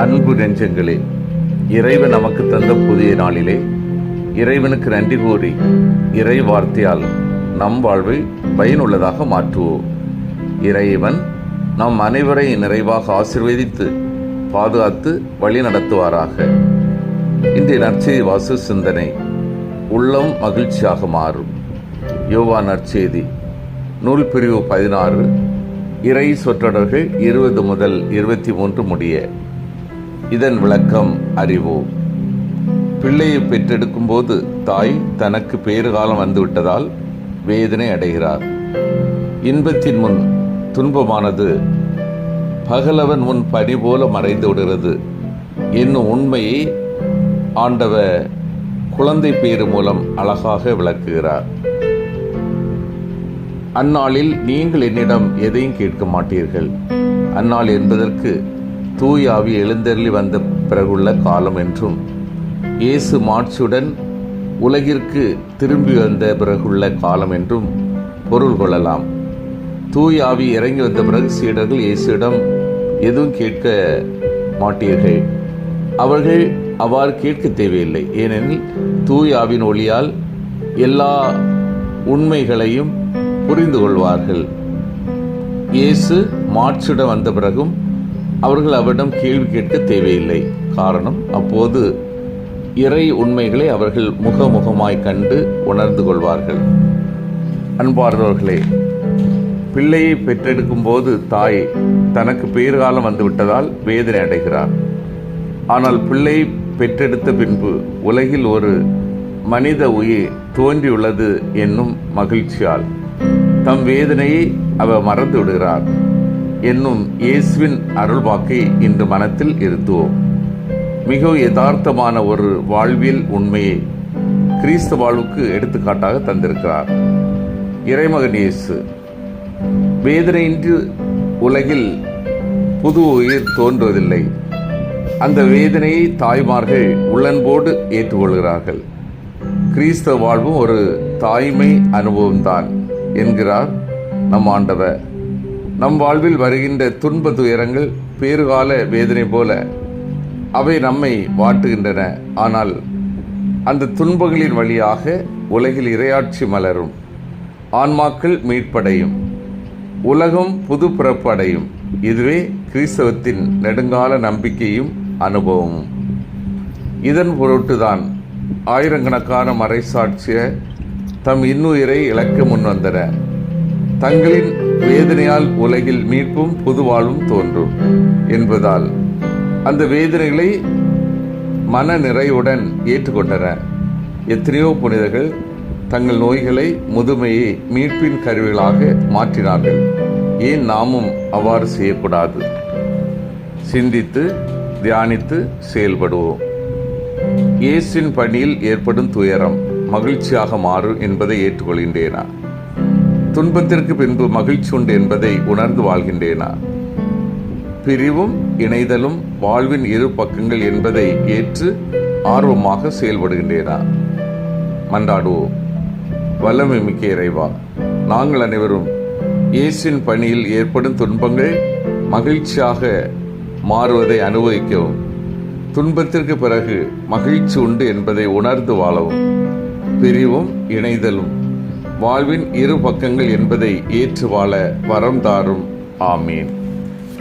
அன்பு நெஞ்சங்களே இறைவன் நமக்கு தந்த புதிய நாளிலே இறைவனுக்கு நன்றி கூறி இறை வார்த்தையால் நம் வாழ்வை பயனுள்ளதாக மாற்றுவோம். இறைவன் நம் அனைவரை நிறைவாக ஆசிர்வதித்து பாதுகாத்து வழி நடத்துவாராக. இன்றைய நற்செய்தி வாசு சிந்தனை உள்ளம் மகிழ்ச்சியாக மாறும். யோவா நற்செய்தி நூல் பிரிவு பதினாறு இறை சொற்றொடர்கள் இருபது முதல் இருபத்தி மூன்று முடிய. இதன் விளக்கம் அறிவோம் பிள்ளையை பெற்றெடுக்கும் போது தாய் தனக்கு பேறுகாலம் வந்துவிட்டதால் வேதனை அடைகிறார். இன்பத்தின் முன் துன்பமானது பகலவன் முன் பனி போல மறைந்து விடுகிறது. என்னும் உண்மையை ஆண்டவ குழந்தை பேறு மூலம் அழகாக விளக்குகிறார். அந்நாளில் நீங்கள் என்னிடம் எதையும் கேட்க மாட்டீர்கள். அந்நாள் என்பதற்கு தூயாவி எழுந்தருளி வந்த பிறகுள்ள காலம் என்றும் இயேசு மாட்சியுடன் உலகிற்கு திரும்பி வந்த பிறகுள்ள காலம் என்றும் பொருள் கொள்ளலாம். தூயாவி இறங்கி வந்த பிறகு சீடர்கள் இயேசுவிடம் எதுவும் கேட்க மாட்டீர்கள். அவர்கள் அவ்வாறு கேட்க தேவையில்லை. ஏனெனில் தூய் ஆவின் ஒளியால் எல்லா உண்மைகளையும் புரிந்து கொள்வார்கள். இயேசு மாட்சியுடன் வந்த பிறகும் அவர்கள் அவரிடம் கேள்வி கேட்க தேவையில்லை. காரணம் அப்போது இறை உண்மைகளை அவர்கள் முகமுகமாய் கண்டு உணர்ந்து கொள்வார்கள். அன்பார்ந்தவர்களே பிள்ளையை பெற்றெடுக்கும் போது தாய் தனக்கு பேறுகாலம் வந்துவிட்டதால் வேதனை அடைகிறார். ஆனால் பிள்ளை பெற்றெடுத்த பின்பு உலகில் ஒரு மனித உயிர் தோன்றியுள்ளது என்னும் மகிழ்ச்சியால் தம் வேதனையை அவர் மறந்து விடுகிறார். என்னும் இயேசுவின் அருள்வாக்கை இன்று மனத்தில் இருத்துவோம். மிக யதார்த்தமான ஒரு வாழ்வியல் உண்மையை கிறிஸ்து வாழ்வுக்கு எடுத்துக்காட்டாக தந்திருக்கிறார். இறைமகன் இயேசு வேதனையின்றி உலகில் புது உயிர் தோன்றுவதில்லை. அந்த வேதனையை தாய்மார்கள் உள்ளன்போடு ஏற்றுக்கொள்கிறார்கள். கிறிஸ்தவ வாழ்வும் ஒரு தாய்மை அனுபவம்தான் என்கிறார் நம் ஆண்டவர். நம் வாழ்வில் வருகின்ற துன்ப துயரங்கள் பேறுகால வேதனை போல அவை நம்மை வாட்டுகின்றன. ஆனால் அந்த துன்பங்களின் வழியாக உலகில் இரையாட்சி மலரும். ஆன்மாக்கள் மீட்படையும். உலகம் புது பிறப்பு அடையும். இதுவே கிறிஸ்தவத்தின் நெடுங்கால நம்பிக்கையும் அனுபவமும். இதன் பொருட்டுதான் ஆயிரக்கணக்கான மறைசாட்சிய தம் இன்னுயிரை இழக்க முன்வந்தன தங்களின் வேதனையால் உலகில் மீட்பும் புதுவாழ்வும் தோன்றும் என்பதால் அந்த வேதனைகளை மன நிறைவுடன் ஏற்றுக்கொண்டனர் எத்தனையோ புனிதர்கள் தங்கள் நோய்களை முதுமையை மீட்பின் கருவிகளாக மாற்றினார்கள். ஏன் நாமும் அவ்வாறு செய்யக்கூடாது? சிந்தித்து தியானித்து செயல்படுவோம். இயேசின் பணியில் ஏற்படும் துயரம் மகிழ்ச்சியாக மாறும் என்பதை ஏற்றுக்கொள்கின்றேனா? துன்பத்திற்கு பின்பு மகிழ்ச்சி உண்டு என்பதை உணர்ந்து வாழ்கின்றேனா? பிரிவும் இணைதலும் வாழ்வின் இரு பக்கங்கள் என்பதை ஏற்று ஆர்வமாக செயல்படுகின்றேனா? மன்றாடுவோம் வல்லமை மிக்க இறைவா நாங்கள் அனைவரும் இயேசின் பணியில் ஏற்படும் துன்பங்கள் மகிழ்ச்சியாக மாறுவதை அனுபவிக்கவும். துன்பத்திற்கு பிறகு மகிழ்ச்சி உண்டு என்பதை உணர்ந்து வாழவும். பிரிவும் இணைதலும் வாழ்வின் இரு பக்கங்கள் என்பதை ஏற்று வாழ வரம் தாரும். ஆமீன்.